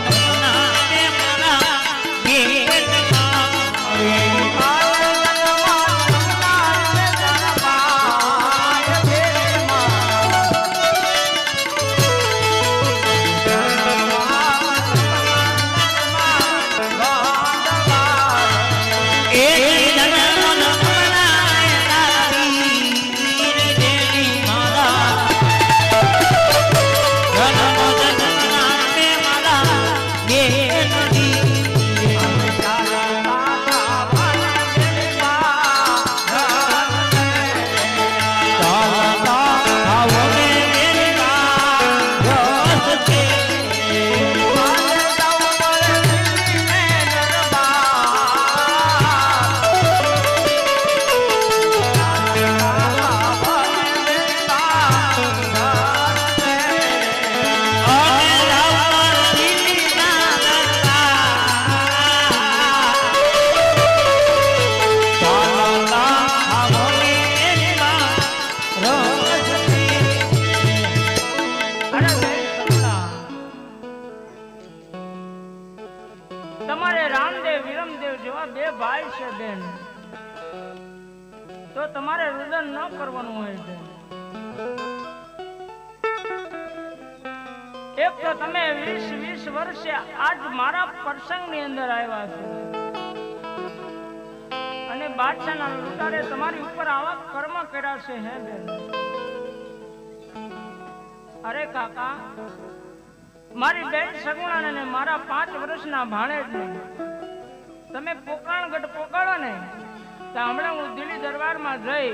oh છે બેન. તો તમારે રુદન ન કરવાનું હોય છે. એક તો તમે વીસ વીસ વર્ષે આજ મારા પ્રસંગની અંદર આવ્યા છો. અને બાદશાહના લૂંટારે તમારી ઉપર આવા કર્મ કર્યા છે, હે બેન? અરે કાકા, મારી બેન સગુણાને મારા પાંચ વર્ષના ભાણેજને તમે પોકરણગઢ પોકાળો ને, તો હમણાં હું દિલ્હી દરબારમાં જઈ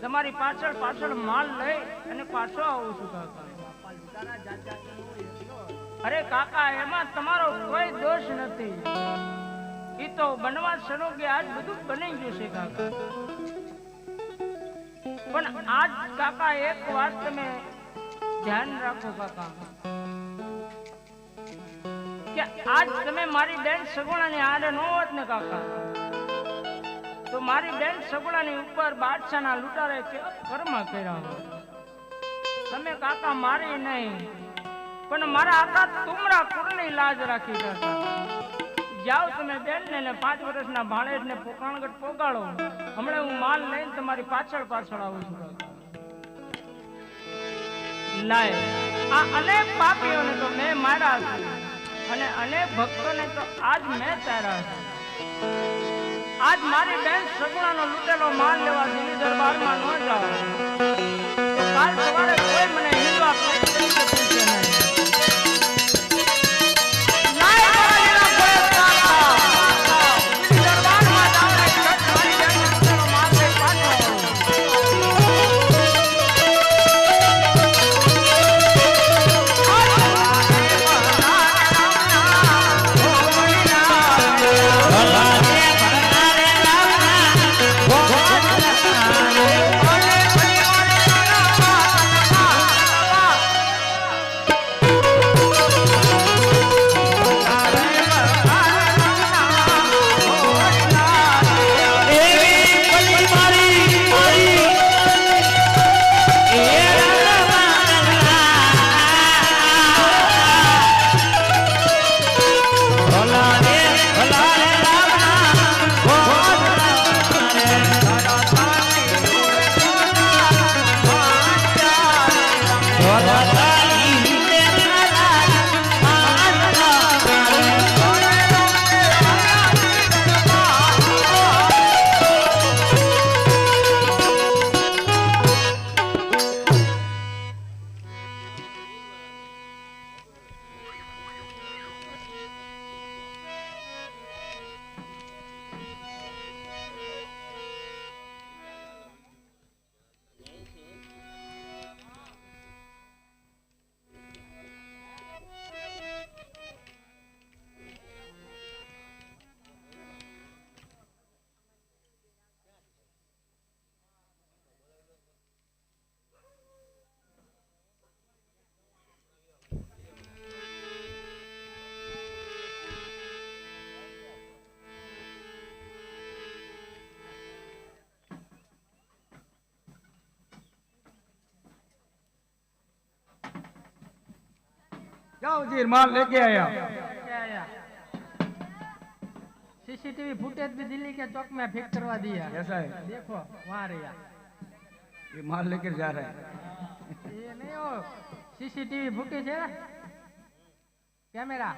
તમારી પાછળ પાછળ માલ લઈ અને પાછો આવું છું કાકા. અરે કાકા, એમાં તમારો કોઈ દોષ નથી. એ તો બનવા સરોગે આજ બધું બની ગયું છે કાકા. પણ આજ કાકા એક વાત તમે ધ્યાન રાખો કાકા. કે આજ તમે મારી બેન સગુણાની આરે નો હોત ને કાકા. તો મારી બેન સગુણાની ઉપર બાદશાહના લૂંટારે કર્મ કર્યા તમે કાકા મારી નહીં, પણ મારા આખા તુમરા કુરની લાજ રાખી કાકા. જાઓ તમે બેન ને પાંચ વર્ષના ભાણેજ ને પોકાણગઢ પોગાડો. હમણાં હું માલ લઈને તમારી પાછળ પાછળ આવું છું ના આ અનેક પાપીઓને તો મેં માર્યા છે. અને અનેક ભક્તોને તો આજ મેં તારા આજ મારી બેન સગુણાનો લૂટેલો માલ લેવા દિલ્હી દરબારમાં ન તો કાલ સવારે કોઈ મને પ્રેત પૂછે નહીં. क्या वजीर माल लेके आया सीसीटीवी फुटेज भी दिल्ली के चौक में फिट करवा दिया ऐसा है देखो वहाँ रहा ये माल लेकर जा रहा है ये नहीं हो सीसीटीवी फुटेज है कैमरा